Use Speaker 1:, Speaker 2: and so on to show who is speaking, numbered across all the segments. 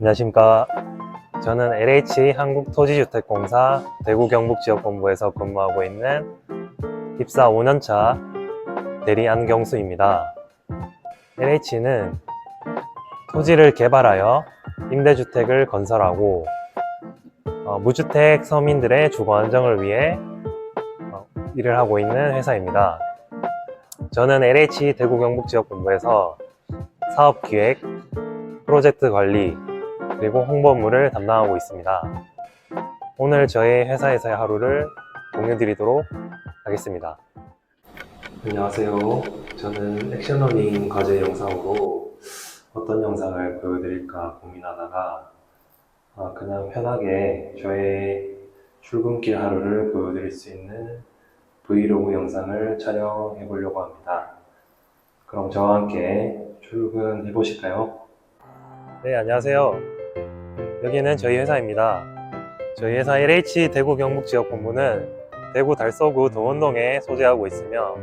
Speaker 1: 안녕하십니까. 저는 LH 한국토지주택공사 대구 경북지역본부에서 근무하고 있는 입사 5년차 대리 안경수입니다. LH는 토지를 개발하여 임대주택을 건설하고 어, 무주택 서민들의 주거 안정을 위해 어, 일을 하고 있는 회사입니다. 저는 LH 대구 경북지역본부에서 사업기획, 프로젝트 관리, 그리고 홍보물을 담당하고 있습니다. 오늘 저희 회사에서의 하루를 공유드리도록 하겠습니다. 안녕하세요. 저는 액션러닝 과제 영상으로 어떤 영상을 보여드릴까 고민하다가 아, 그냥 편하게 저의 출근길 하루를 보여드릴 수 있는 브이로그 영상을 촬영해 보려고 합니다. 그럼 저와 함께 출근해 보실까요? 네, 안녕하세요. 여기는 저희 회사입니다. 저희 회사 LH 대구 경북 지역 본부는 대구 달서구 동원동에 소재하고 있으며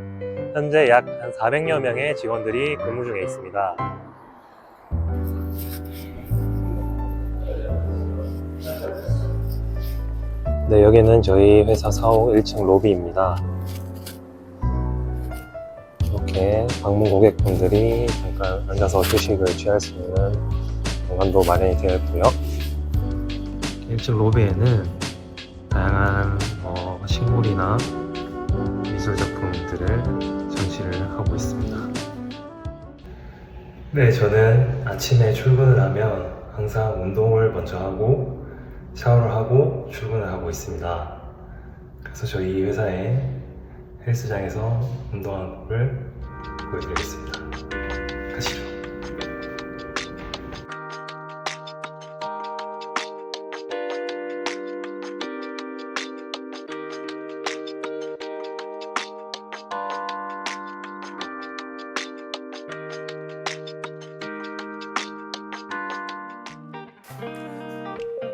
Speaker 1: 현재 약 한 400여 명의 직원들이 근무 중에 있습니다. 네, 여기는 저희 회사 사옥 1층 로비입니다. 이렇게 방문 고객분들이 잠깐 앉아서 휴식을 취할 수 있는 공간도 마련이 되어 있고요. 1층 로비에는 다양한 어, 식물이나 미술 작품들을 전시를 하고 있습니다. 네, 저는 아침에 출근을 하면 항상 운동을 먼저 하고 샤워를 하고 출근을 하고 있습니다. 그래서 저희 회사의 헬스장에서 운동하는 법을 보여드리겠습니다. 가시죠.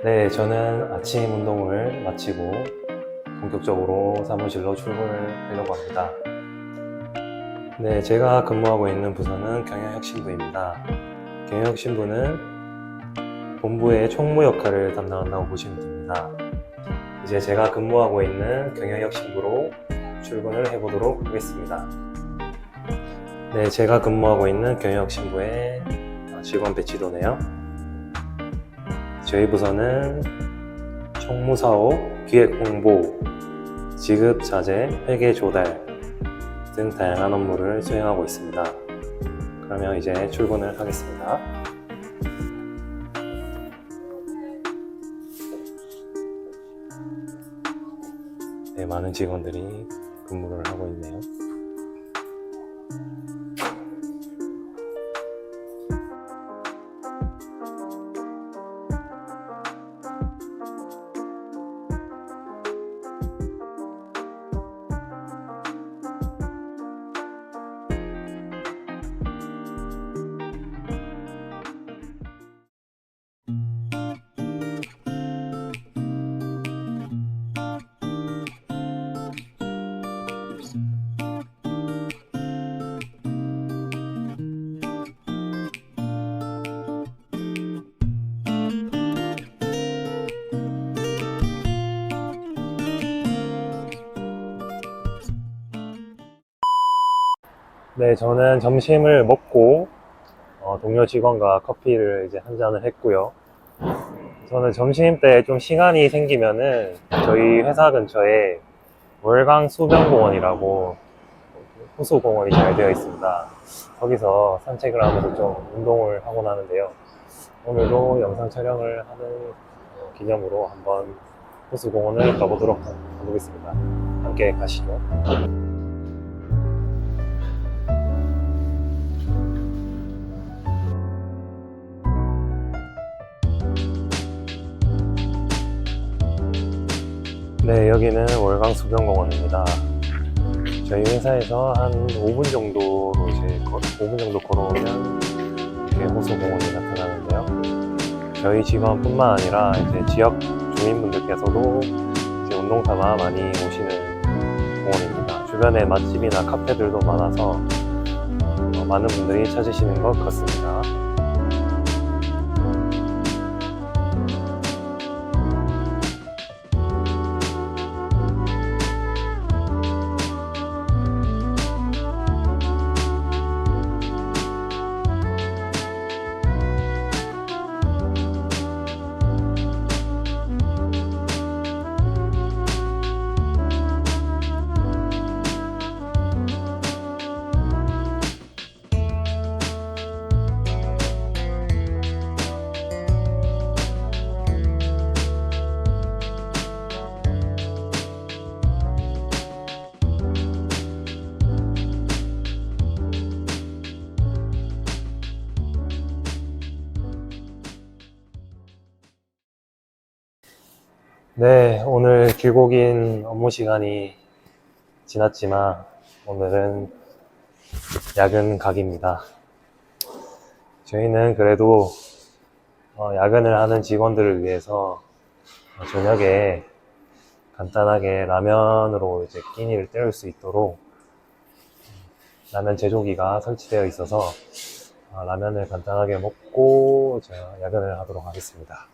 Speaker 1: 네, 저는 아침 운동을 마치고 본격적으로 사무실로 출근을 하려고 합니다. 네, 제가 근무하고 있는 부서는 경영혁신부입니다. 경영혁신부는 본부의 총무 역할을 담당한다고 보시면 됩니다. 이제 제가 근무하고 있는 경영혁신부로 출근을 해보도록 하겠습니다. 네, 제가 근무하고 있는 경영혁신부의 직원 배치도네요. 저희 부서는 총무사업, 기획 홍보, 지급 자재, 회계 조달 등 다양한 업무를 수행하고 있습니다. 그러면 이제 출근을 하겠습니다. 네, 많은 직원들이 근무를 하고 있네요. 네, 저는 점심을 먹고 어, 동료 직원과 커피를 이제 한 잔을 했고요. 저는 점심 때 좀 시간이 생기면은 저희 회사 근처에 월강 수변공원이라고 호수공원이 잘 되어 있습니다. 거기서 산책을 하면서 좀 운동을 하곤 하는데요. 오늘도 영상 촬영을 하는 어, 기념으로 한번 호수공원을 가보도록 하겠습니다. 함께 가시죠. 네, 여기는 월강 수변공원입니다. 저희 회사에서 한 5분 정도로 이제 거- 5분 정도 걸어오면 이렇게 호수공원이 나타나는데요. 저희 직원뿐만 아니라 이제 지역 주민분들께서도 이제 운동 삼아 많이 오시는 공원입니다. 주변에 맛집이나 카페들도 많아서 어, 많은 분들이 찾으시는 것 같습니다. 네, 오늘 길고 긴 업무 시간이 지났지만 오늘은 야근 각입니다. 저희는 그래도 어, 야근을 하는 직원들을 위해서 어, 저녁에 간단하게 라면으로 이제 끼니를 때울 수 있도록 라면 제조기가 설치되어 있어서 어, 라면을 간단하게 먹고 야근을 하도록 하겠습니다.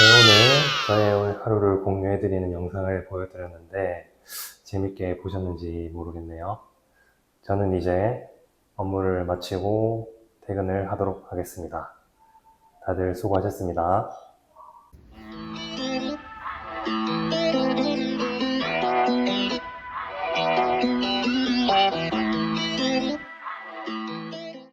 Speaker 1: 네, 오늘 저의 오늘 하루를 공유해드리는 영상을 보여드렸는데 재밌게 보셨는지 모르겠네요. 저는 이제 업무를 마치고 퇴근을 하도록 하겠습니다. 다들 수고하셨습니다.